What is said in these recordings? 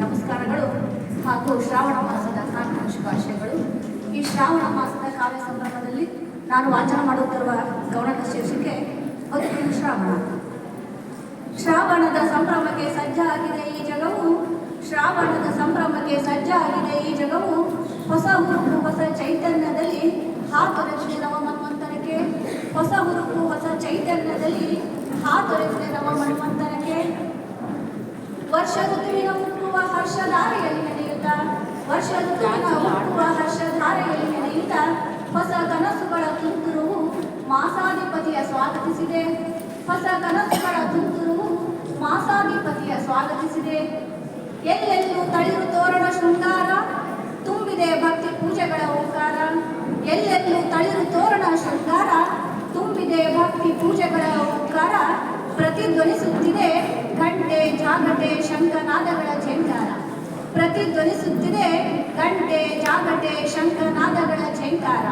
ನಮಸ್ಕಾರಗಳು. ಹಾಗೂ ಶ್ರಾವಣ ಮಾಸದ ನಾಲ್ಕು ಶುಭಾಶಯಗಳು. ಈ ಶ್ರಾವಣ ಮಾಸದ ಕಾವ್ಯ ಸಂಭ್ರಮದಲ್ಲಿ ನಾನು ವಾಚನ ಮಾಡುತ್ತಿರುವ ಗೌರವ ಶೀರ್ಷಿಕೆ ಅದು ಶ್ರಾವಣ ಶ್ರಾವಣದ ಸಂಭ್ರಮಕ್ಕೆ ಸಜ್ಜಾಗಿದೆ ಈ ಜಗವು. ಶ್ರಾವಣದ ಸಂಭ್ರಮಕ್ಕೆ ಸಜ್ಜಾಗಿದೆ ಈ ಜಗವು. ಹೊಸ ಹುರುಪು, ಹೊಸ ಚೈತನ್ಯದಲ್ಲಿ ಹಾತೊರೆಸಿದೆ ನವ ಮನ್ವಂತರಕ್ಕೆ. ಹೊಸ ಹುರುಪು, ಹೊಸ ಚೈತನ್ಯದಲ್ಲಿ ಹಾತೊರೆಸಿದೆ ನವ ಮನ್ವಂತರಕ್ಕೆ ವರ್ಷ ಋತುವಿನ ಹುಟ್ಟುವ ಹರ್ಷಧಾರೆಯಲ್ಲಿ ನಡೆಯುತ್ತಾ. ವರ್ಷ ಋತುವಿನ ಹುಟ್ಟುವ ಹರ್ಷಧಾರೆಯಲ್ಲಿ ನಡೆಯುತ್ತಾ. ಹೊಸ ಕನಸುಗಳ ತುಂತುರುವು ಮಾಸಾಧಿಪತಿಯ ಸ್ವಾಗತಿಸಿದೆ. ಹೊಸ ಕನಸುಗಳ ತುಂತುರುವು ಮಾಸಾಧಿಪತಿಯ ಸ್ವಾಗತಿಸಿದೆ. ಎಲ್ಲೆಲ್ಲೂ ತಳಿರು ತೋರಣ ಶೃಂಗಾರ ತುಂಬಿದೆ ಭಕ್ತಿ ಪೂಜೆಗಳ ಓಂಕಾರ. ಎಲ್ಲೆಲ್ಲೂ ತಳಿರು ತೋರಣ ಶೃಂಗಾರ ತುಂಬಿದೆ ಭಕ್ತಿ ಪೂಜೆಗಳ ಓಂಕಾರ. ಪ್ರತಿಧ್ವನಿಸುತ್ತಿದೆ ಗಂಟೆ ಜಾಗಟೆ ಶಂಖನಾದಗಳ ಝಂಕಾರ ಪ್ರತಿಧ್ವನಿಸುತ್ತಿದೆ ಗಂಟೆ, ಜಾಗಟೆ ಶಂಖನಾದಗಳ ಝಂಕಾರ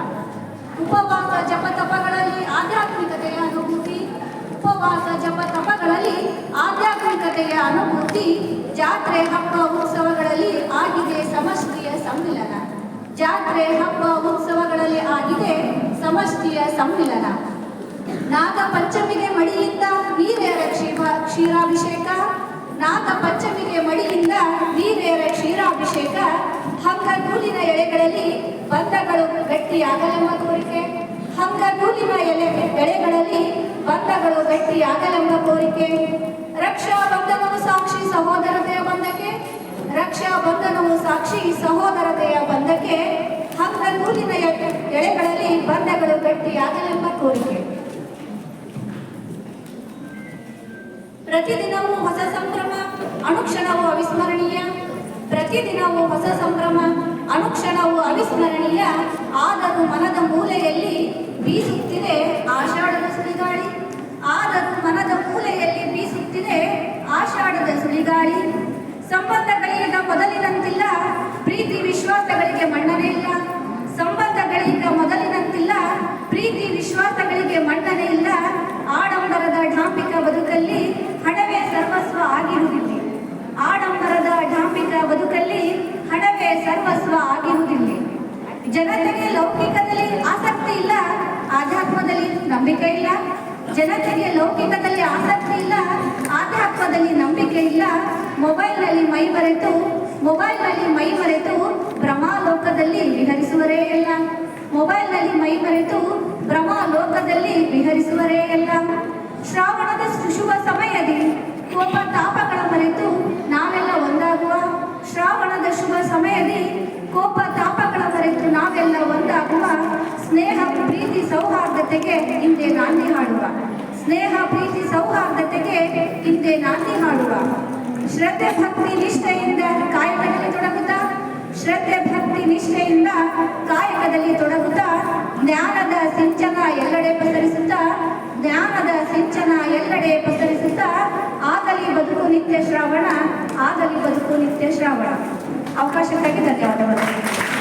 ಉಪವಾಸ ಜಪತಪಗಳಲ್ಲಿ ಆಧ್ಯಾತ್ಮಿಕತೆಯ ಅನುಭೂತಿ, ಉಪವಾಸ ಜಪತಪಗಳಲ್ಲಿ ಆಧ್ಯಾತ್ಮಿಕತೆಯ ಅನುಭೂತಿ, ಜಾತ್ರೆ, ಹಬ್ಬ, ಉತ್ಸವಗಳಲ್ಲಿ ಆಗಿದೆ ಸಮಷ್ಟಿಯ ಸಮ್ಮಿಲನ. ಜಾತ್ರೆ, ಹಬ್ಬ, ಉತ್ಸವಗಳಲ್ಲಿ ಆಗಿದೆ ಸಮಷ್ಟಿಯ ಸಮ್ಮಿಲನ. ನಾಗಪಂಚಮಿಗೆ ಮಡಿಯಿಂದ ವೀರ್ಯರ ಕ್ಷೀರ ಕ್ಷೀರಾಭಿಷೇಕ ನಾಗ ಪಂಚಮಿಗೆ ಮಡಿಯಿಂದ ನೀರೇರ ಕ್ಷೀರಾಭಿಷೇಕ ಹಂಗ ನೂಲಿನ ಎಳೆಗಳಲ್ಲಿ ಬಂಧಗಳು ಗಟ್ಟಿಯಾಗಲೆಂಬ ಕೋರಿಕೆ ಹಂಗ ನೂಲಿನ ಎಲೆ ಎಳೆಗಳಲ್ಲಿ ಬಂಧಗಳು ಗಟ್ಟಿಯಾಗಲೆಂಬ ಕೋರಿಕೆ, ರಕ್ಷಾ ಬಂಧನವು ಸಾಕ್ಷಿ ಸಹೋದರತೆಯ ಬಂಧಕ್ಕೆ, ರಕ್ಷಾ ಬಂಧನವು ಸಾಕ್ಷಿ ಸಹೋದರತೆಯ ಬಂಧಕ್ಕೆ ಹಂಗ ನೂಲಿನ ಎಳೆಗಳಲ್ಲಿ ಬಂಧಗಳು ಗಟ್ಟಿಯಾಗಲೆಂಬ ಕೋರಿಕೆ. ಪ್ರತಿದಿನವೂ ಹೊಸ ಸಂಭ್ರಮ, ಅನುಕ್ಷಣವು ಅವಿಸ್ಮರಣೀಯ. ಪ್ರತಿದಿನವೂ ಹೊಸ ಸಂಭ್ರಮ, ಅನುಕ್ಷಣವು ಅವಿಸ್ಮರಣೀಯ. ಆದರೂ ಮನದ ಮೂಲೆಯಲ್ಲಿ ಬೀಸುತ್ತಿದೆ ಆಷಾಢದ ಸುಳಿಗಾಳಿ. ಆದರೂ ಮನದ ಮೂಲೆಯಲ್ಲಿ ಬೀಸುತ್ತಿದೆ ಆಷಾಢದ ಸುಳಿಗಾಳಿ. ಸಂಬಂಧಗಳೀಗ ಮೊದಲಿನಂತಿಲ್ಲ ಜನತೆಗೆ ಲೌಕಿಕದಲ್ಲಿ ಆಸಕ್ತಿ ಇಲ್ಲ, ಆಧ್ಯಾತ್ಮದಲ್ಲಿ ನಂಬಿಕೆ ಇಲ್ಲ. ಜನತೆಗೆ ಲೌಕಿಕದಲ್ಲಿ ಆಸಕ್ತಿ ಇಲ್ಲ, ಆಧ್ಯಾತ್ಮದಲ್ಲಿ ನಂಬಿಕೆ ಇಲ್ಲ. ಮೊಬೈಲ್ನಲ್ಲಿ ಮೈ ಮರೆತು, ಮೊಬೈಲ್ನಲ್ಲಿ ಮೈ ಮರೆತು ಭ್ರಮಾಲೋಕದಲ್ಲಿ ವಿಹರಿಸುವರೇ ಇಲ್ಲ. ಮೊಬೈಲ್ನಲ್ಲಿ ಮೈ ಮರೆತು ಭ್ರಮಾಲೋಕದಲ್ಲಿ ವಿಹರಿಸುವರೇ ಇಲ್ಲ. ಶ್ರಾವಣದ ಶುಭ ಸಮಯದಲ್ಲಿ ಕೋಪ ತಾಪಗಳ ಮರೆತು ನಾವೆಲ್ಲ ಒಂದಾಗುವ ಶ್ರಾವಣದ ಶುಭ ಸಮಯದಿ ಕೋಪ ತಾಪಗಳ ಮರೆತು ನಾವೆಲ್ಲ ಒಂದಾಗುವ ಸ್ನೇಹ ಪ್ರೀತಿ ಸೌಹಾರ್ದತೆಗೆ ಹಿಂದೆ ನಾಂದಿ ಹಾಡುವ. ಸ್ನೇಹ, ಪ್ರೀತಿ ಸೌಹಾರ್ದತೆಗೆ ಹಿಂದೆ ನಾಂದಿ ಹಾಡುವ. ಶ್ರದ್ಧೆ, ಭಕ್ತಿ, ನಿಷ್ಠೆಯಿಂದ ಕಾಯಕದಲ್ಲಿ ತೊಡಗುತ್ತಾ. ಶ್ರದ್ಧೆ, ಭಕ್ತಿ, ನಿಷ್ಠೆಯಿಂದ ಕಾಯಕದಲ್ಲಿ ತೊಡಗುತ್ತಾ. ಜ್ಞಾನದ ಸಿಂಚನ ಎಲ್ಲೆಡೆ ಪಸರಿಸುತ್ತಾ. ಜ್ಞಾನದ ಸಿಂಚನ ಎಲ್ಲೆಡೆ ಪಸರಿಸುತ್ತಾ. ಆಗಲಿ ಬದುಕು ನಿತ್ಯ ಶ್ರಾವಣ, ಆಗಲಿ ಬದುಕು ನಿತ್ಯ ಶ್ರಾವಣ. ಅವಕಾಶಕ್ಕಾಗಿ ಧನ್ಯವಾದಗಳು.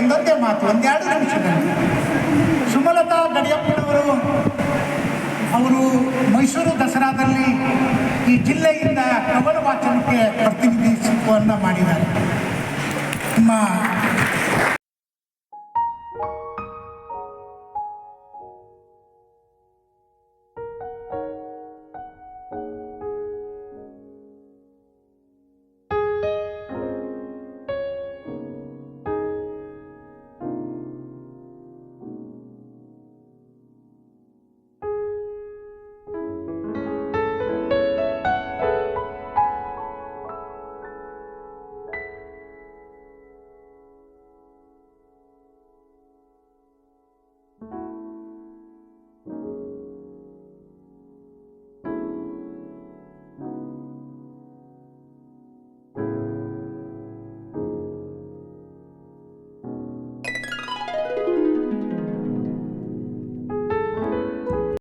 ಒಂದೊಂದೇ ಮಾತು, ಒಂದೆರಡು ನಿಮಿಷದಲ್ಲಿ. ಸುಮಲತಾ ಗಡಿಯಪ್ಪನವರು ಅವರು ಮೈಸೂರು ದಸರಾದಲ್ಲಿ ಈ ಜಿಲ್ಲೆಯಿಂದ ಕವನ ವಾಚನಕ್ಕೆ ಪ್ರತಿನಿಧಿಸುವನ್ನು ಮಾಡಿದ್ದಾರೆ. ನಿಮ್ಮ